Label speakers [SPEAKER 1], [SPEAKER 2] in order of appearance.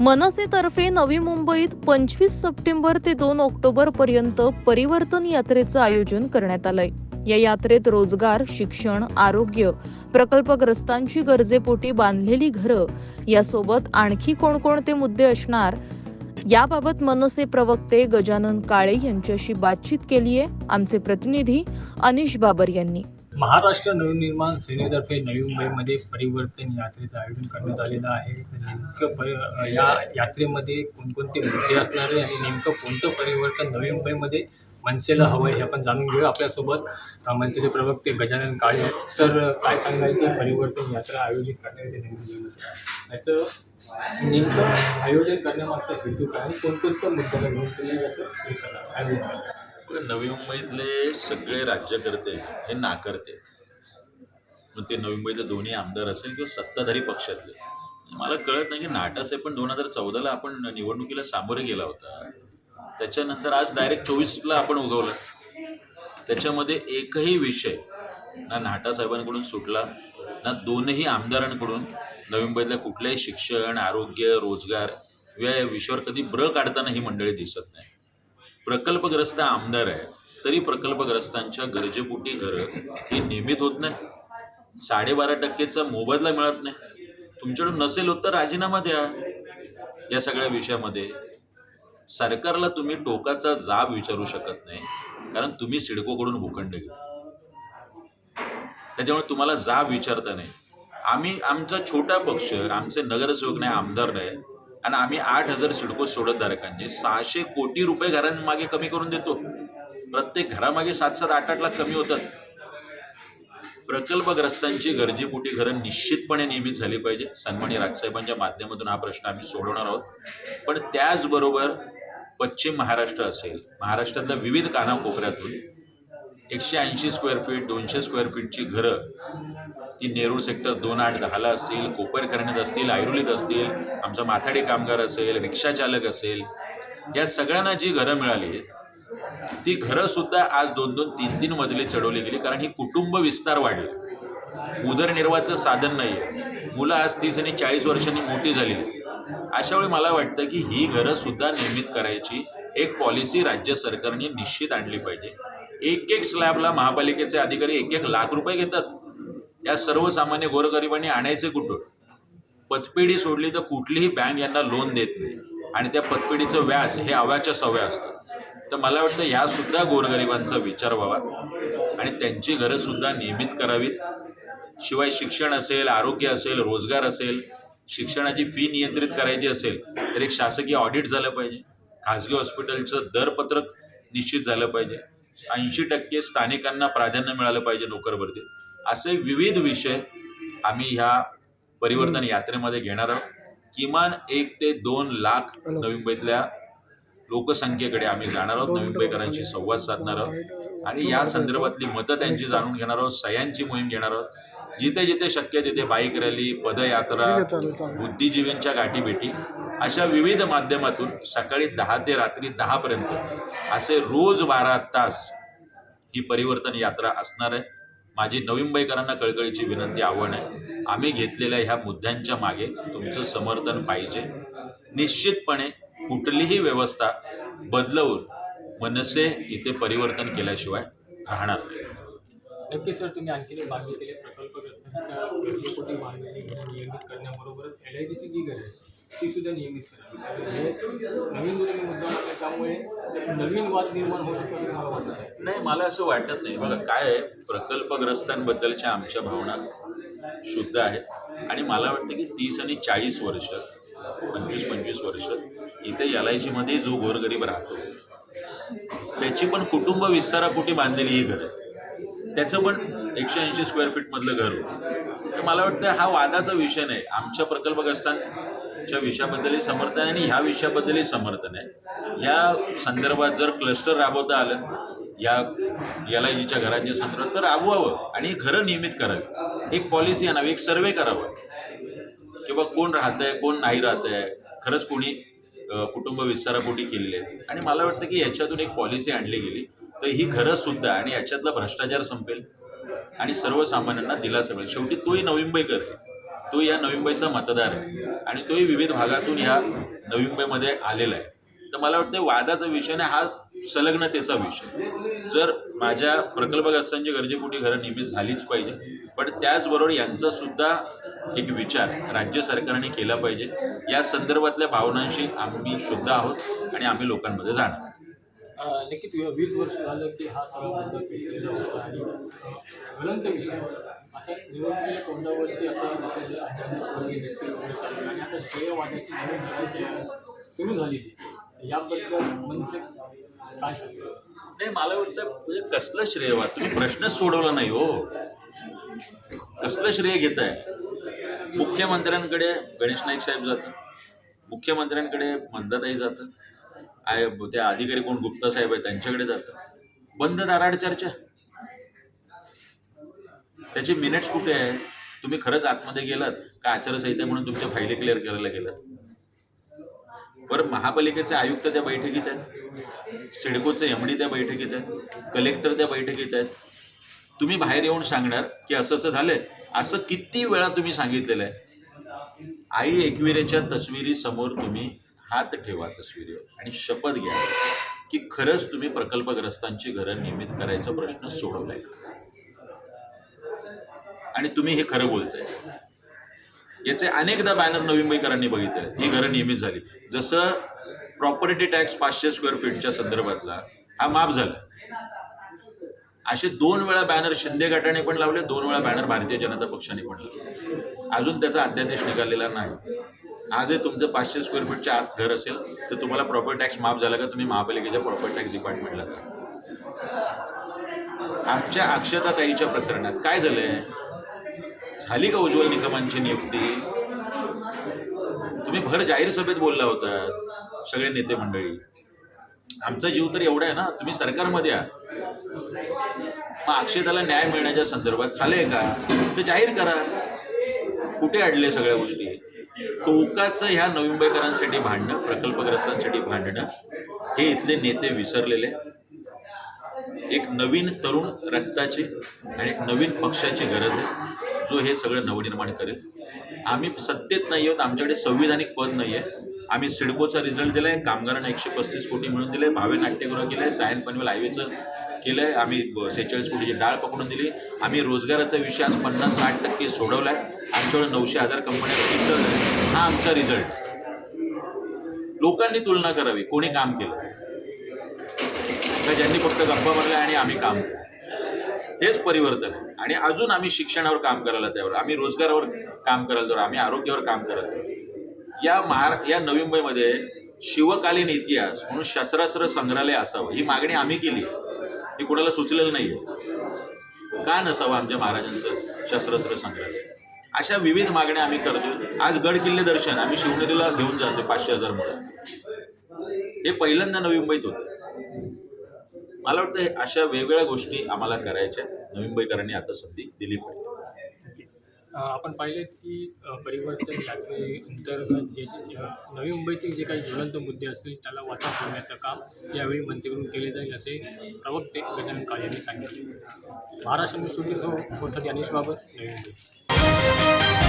[SPEAKER 1] मनसेतर्फे नवी मुंबईत पंचवीस सप्टेंबर ते दोन ऑक्टोबर पर्यंत परिवर्तन यात्रेचं आयोजन करण्यात आलंय. या यात्रेत रोजगार शिक्षण आरोग्य प्रकल्पग्रस्तांची गरजेपोटी बांधलेली घरं यासोबत आणखी कोणकोणते मुद्दे असणार? याबाबत मनसे प्रवक्ते गजानन काळे यांच्याशी बातचीत केली आहे आमचे प्रतिनिधी अनिश बाबर यांनी.
[SPEAKER 2] महाराष्ट्र नवनिर्माण सेनेतर्फे नवी मुंबईमध्ये परिवर्तन यात्रेचं आयोजन करण्यात आलेलं आहे. नेमकं परि या यात्रेमध्ये कोणकोणते मुद्दे असणार आहे आणि नेमकं कोणतं परिवर्तन नवी मुंबईमध्ये मनसेला हवं आहे हे आपण जाणून घेऊ आपल्यासोबत. मनसेचे प्रवक्ते गजानन काळे सर काय सांगाल की परिवर्तन यात्रा आयोजित करण्यात येते नवी याचं नेमकं आयोजन करण्यामागचा हेतू काय आणि कोणकोणत्या मुद्द्याला घेऊन तुम्ही याचं हे आयोजन
[SPEAKER 3] नवी मुंबईतले सगळे राज्यकर्ते हे नाकारते. मग ते नवी मुंबईतले दोन्ही आमदार असेल किंवा सत्ताधारी पक्षातले. मला कळत नाही की नाटासाहेब पण दोन हजार चौदाला आपण निवडणुकीला सामोरे गेला होता. त्याच्यानंतर आज डायरेक्ट चोवीसला आपण उगवलं. त्याच्यामध्ये एकही विषय ना नाटासाहेबांकडून सुटला ना दोनही आमदारांकडून नवी मुंबईतल्या कुठल्याही शिक्षण आरोग्य रोजगार या विषयावर कधी ब्र काढताना ही मंडळी दिसत नाही. प्रकल्पग्रस्त आमदार आहे तरी प्रकल्पग्रस्तांच्या गरजेपोटी घरं ही नियमित होत नाही. साडेबारा टक्केचा मोबदला मिळत नाही. तुमच्याकडून नसेल होत तर राजीनामा द्या. या सगळ्या विषयामध्ये सरकारला तुम्ही टोकाचा जाब विचारू शकत नाही कारण तुम्ही सिडकोकडून भूखंड घेता. त्याच्यामुळे तुम्हाला जाब विचारता नाही. आम्ही आमचा छोटा पक्ष आमचे नगरसेवक नाही आमदार नाही. आणि आम्ही आठ हजार सिडको सोडतधारकांचे सहाशे कोटी रुपये घरांमागे कमी करून देतो. प्रत्येक घरामागे सात सात आठ आठ लाख कमी होतात. प्रकल्पग्रस्तांची गरजेपोटी घरं निश्चितपणे नियमित झाली पाहिजे. सन्मानी राजसाहेबांच्या माध्यमातून हा प्रश्न आम्ही सोडवणार आहोत. पण त्याचबरोबर पश्चिम महाराष्ट्र असेल महाराष्ट्रातल्या विविध कानाकोपऱ्यातून एकशे ऐंशी स्क्वेअर फीट दोनशे स्क्वेअर फीटची घरं. ती नेरूळ सेक्टर दोन आठ दहाला असतील कोपरखरणीत असतील ऐरोलीत असतील आमचा माथाडी कामगार असेल रिक्षाचालक असेल या सगळ्यांना जी घरं मिळाली आहेत ती घरंसुद्धा आज दोन दोन तीन तीन मजले चढवली गेली कारण ही कुटुंब विस्तार वाढले. उदरनिर्वाहाचं साधन नाही आहे मुलं आज तीस आणि चाळीस वर्षांनी मोठी झालेली अशा वेळी मला वाटतं की ही घरंसुद्धा निर्मित करायची एक पॉलिसी राज्य सरकारने निश्चित आणली पाहिजे. एक एक स्लॅबला महापालिकेचे अधिकारी एक एक लाख रुपये घेतात. या सर्वसामान्य गोरगरिबांनी आणायचे कुठून? पतपेढी सोडली तर कुठलीही बँक यांना लोन देत नाही. आणि त्या पतपेढीचं व्याज हे अव्याच्या सव्या असतं. तर मला वाटतं ह्यासुद्धा गोरगरिबांचा विचार व्हावा. आणि त्यांची घरंसुद्धा नियमित करावीत. शिवाय शिक्षण असेल आरोग्य असेल रोजगार असेल शिक्षणाची फी नियंत्रित करायची असेल तर एक शासकीय ऑडिट झालं पाहिजे. खाजगी हॉस्पिटलचं दरपत्रक निश्चित झालं पाहिजे. ऐंशी टक्के स्थानिकांना प्राधान्य मिळालं पाहिजे नोकरभरतीत असे विविध विषय आम्ही ह्या परिवर्तन यात्रेमध्ये घेणार आहोत. किमान एक ते दोन लाख नवी मुंबईतल्या लोकसंख्येकडे आम्ही जाणार आहोत. नवी मुंबईकरांशी संवाद साधणार आहोत. आणि या संदर्भातली मतं त्यांची जाणून घेणार आहोत. सह्यांची मोहीम घेणार आहोत. जिथे जिथे शक्य तिथे बाईक रॅली पदयात्रा बुद्धिजीवींच्या गाठीभेटी अशा विविध माध्यमातून सकाळी दहा ते रात्री दहापर्यंत असे रोज बारा तास ही परिवर्तन यात्रा असणार आहे. माझी नवी मुंबईकरांना कळकळीची विनंती आव्हान आहे. आम्ही घेतलेल्या ह्या मुद्द्यांच्या मागे तुमचं समर्थन पाहिजे. निश्चितपणे कुठलीही व्यवस्था बदलवून मनसे इथे परिवर्तन केल्याशिवाय राहणार नाही.
[SPEAKER 2] नक्की सर तुम्ही आणखी एक मागणी केली प्रकल्पग्रस्तांच्या नियमित करण्याबरोबरच एल आय जीची जी गरज आहे ती सुद्धा नियमित करावी नवीन नवीन मुद्दा त्यामुळे नवीन वाद निर्माण होऊ शकतो मला वाटत.
[SPEAKER 3] नाही मला असं वाटत नाही. बघा काय आहे? प्रकल्पग्रस्तांबद्दलच्या आमच्या भावना शुद्ध आहेत. आणि मला वाटतं की तीस आणि चाळीस वर्ष पंचवीस पंचवीस वर्ष इथे एल आय जीमध्ये जो गोरगरीब राहतो त्याची पण कुटुंब विस्तारापोटी बांधलेली ही घर आहेत. त्याचं पण एकशे ऐंशी स्क्वेअर फीटमधलं घर होतं. तर मला वाटतं हा वादाचा विषय नाही. आमच्या प्रकल्पग्रस्तां च्या विषयाबद्दलही समर्थन आहे आणि ह्या विषयाबद्दलही समर्थन आहे. या संदर्भात जर क्लस्टर राबवता आलं या एल आय जीच्या घरांच्या संदर्भात तर राबवावं आणि घरं नियमित करावी. एक पॉलिसी आणावी एक सर्वे करावा. किंवा कोण राहत आहे कोण नाही राहत आहे खरंच कोणी कुटुंब विस्तारापोटी केलेले आहे. आणि मला वाटतं की याच्यातून एक पॉलिसी आणली गेली तर ही घरंसुद्धा आणि याच्यातला भ्रष्टाचार संपेल आणि सर्वसामान्यांना दिलासा मिळेल. शेवटी तोही नवी मुंबईकर आहे तो या नवी मुंबईचा मतदार आहे. आणि तोही विविध भागातून ह्या नवी मुंबईमध्ये आलेला आहे. तर मला वाटतं वादाचा विषय नाही हा संलग्नतेचा विषय जर माझ्या प्रकल्पग्रस्तांची गरजेपोटी घरं निर्मित झालीच पाहिजे पण त्याचबरोबर यांचा सुद्धा एक विचार राज्य सरकारने केला पाहिजे. या संदर्भातल्या भावनांशी आम्ही शुद्ध आहोत आणि आम्ही लोकांमध्ये जाणार.
[SPEAKER 2] लिखित वीस वर्ष झालं की हा सगळा मुद्दा होता आणि ज्वलंत विषय होता. आता निवडणुकीच्या तोंडावरती आता विषय अध्यादेशमध्ये नेते वगैरे चालू आणि आता श्रेयवादाची नवीन लढाई तयार सुरू झालेली याबद्दल म्हणजे काय सांगतो
[SPEAKER 3] नाही मला वाटतं म्हणजे कसलं श्रेय वा तुम्ही प्रश्नच सोडवला नाही हो. कसलं श्रेय घेत आहे मुख्यमंत्र्यांकडे गणेश नाईक साहेब जातात. मुख्यमंत्र्यांकडे मंदाताई जातात. आय त्या अधिकारी कोण? गुप्ता साहेब आहेत त्यांच्याकडे जातात. बंद दाराड चर्चा. त्याचे मिनिट्स कुठे आहेत? तुम्ही खरंच आतमध्ये गेलात का आचारसंहिता म्हणून तुमच्या फायली क्लिअर करायला गेलात? बरं महापालिकेचे आयुक्त त्या बैठकीत आहेत. सिडकोचे एमडी त्या बैठकीत आहेत. कलेक्टर त्या बैठकीत आहेत. तुम्ही बाहेर येऊन सांगणार की असं असं झालंय. असं किती वेळा तुम्ही सांगितलेलं आहे? आई एकविरेच्या तस्विरी समोर तुम्ही हात ठेवा तस्विरीवर आणि शपथ घ्या की खरंच तुम्ही प्रकल्पग्रस्तांची घरं नियमित करायचा प्रश्न सोडवलाय. आणि तुम्ही हे खरं बोलताय. याचे अनेकदा बॅनर नवी मुंबईकरांनी बघितले ही घरं नियमित झाली. जसं प्रॉपर्टी टॅक्स पाचशे स्क्वेअर फीटच्या संदर्भातला हा माफ झाला. असे दोन वेळा बॅनर शिंदे गटाने पण लावले दोन वेळा बॅनर भारतीय जनता पक्षाने पण लावले. अजून त्याचा अध्यादेश निघालेला नाही. आजही तुमचं पाचशे स्क्वेअर फीटच्या आत घर असेल तर तुम्हाला प्रॉपर्टी टॅक्स माफ झाला का तुम्ही महापालिकेच्या प्रॉपर्टी टॅक्स डिपार्टमेंटला जा. आमच्या अक्षताताईच्या प्रकरणात काय झालंय? झाली का उज्ज्वल निकमांची नियुक्ती? तुम्ही भर जाहीर सभेत बोलला होता सगळे नेते मंडळी. आमचा जीव तर एवढा आहे ना तुम्ही सरकारमध्ये या. मग अक्षताला न्याय मिळण्याच्या संदर्भात झालंय का? ते जाहीर करा. कुठे अडले सगळ्या गोष्टी? टोकाचं ह्या नवी मुंबईकरांसाठी भांडणं प्रकल्पग्रस्तांसाठी भांडणं हे इथले नेते विसरलेले एक नवीन तरुण रक्ताची आणि एक नवीन पक्षाची गरज आहे. जो हे सगळं नवनिर्माण करेल. आम्ही सत्तेत नाही आहोत आमच्याकडे संविधानिक पद नाही आहे. आम्ही सिडकोचा रिझल्ट दिला आहे कामगारांना एकशे पस्तीस कोटी मिळून दिले भावे नाट्यगृह केलं आहे सायन पनवेल हायवेचं केलं आहे आम्ही सेहेचाळीस कोटीची डाळ पकडून दिली. आम्ही रोजगाराचा विषय आज पन्नास साठ टक्के सोडवला आहे आमच्याकडे नऊशे हजार कंपन्या रजिस्टर झाल्या हा आमचा रिझल्ट लोकांनी तुलना करावी कोणी काम केलं. का ज्यांनी फक्त गप्पा मारल्या आणि आम्ही काम केलं? हेच परिवर्तन आहे. आणि अजून आम्ही शिक्षणावर काम करायला त्यावर आम्ही रोजगारावर काम करायला त्यावर आम्ही आरोग्यावर काम करायला त्यावर या महारा या नवी मुंबईमध्ये शिवकालीन इतिहास म्हणून शस्त्रास्त्र संग्रहालय असावं ही मागणी आम्ही केली. ही कुणाला सुचलेलं नाही आहे का नसावं आमच्या महाराजांचं शस्त्रास्त्र संग्रहालय? अशा विविध मागण्या आम्ही करतो आज गड किल्ले दर्शन आम्ही शिवनेरीला घेऊन जातो पाचशे हजार मुळे हे पहिल्यांदा नवी मुंबईत होतं. मला वाटतं अशा वेगवेगळ्या गोष्टी आम्हाला करायच्या नवी मुंबईकरांनी आता संधी दिली पाहिजे.
[SPEAKER 2] आपण पाहिले की परिवर्तन यात्रेअंतर्गत जे जे नवी मुंबईचे जे काही ज्वलंत मुद्दे असतील त्याला वाचा फोडण्याचं काम यावेळी मंत्रीकडून केले जाईल असे प्रवक्ते गजानन काळे यांनी सांगितले. महाराष्ट्र न्यूज स्टुडिओ हो, ज्ञानेश बाबर नवी मुंबई.